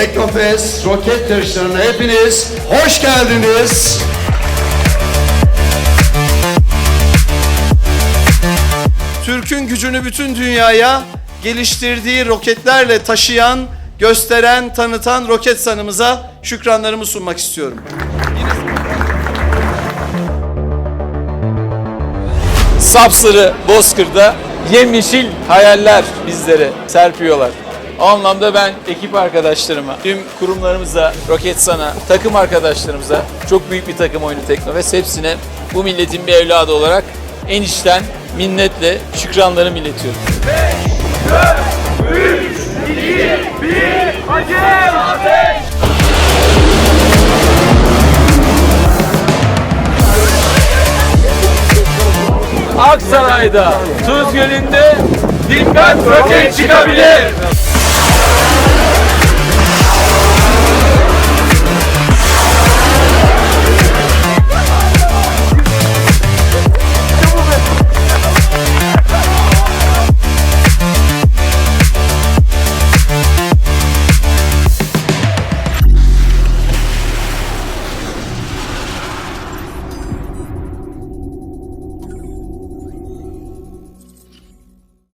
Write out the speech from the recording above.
geldiniz. Roket yarışlarına hepiniz hoş geldiniz. Türk'ün gücünü bütün dünyaya geliştirdiği roketlerle taşıyan, gösteren, tanıtan Roketsan'ımıza şükranlarımı sunmak istiyorum. sapsarı Bozkır'da yemyeşil hayaller bizlere serpiyorlar. O anlamda ben ekip arkadaşlarıma, tüm kurumlarımıza, Roketsan'a, takım arkadaşlarımıza çok büyük bir takım oyunu Teknofest hepsine bu milletin bir evladı olarak en içten minnetle şükranlarımı iletiyorum. Aksaray'da, Tuz Gölü'nde dikkat roket çıkabilir.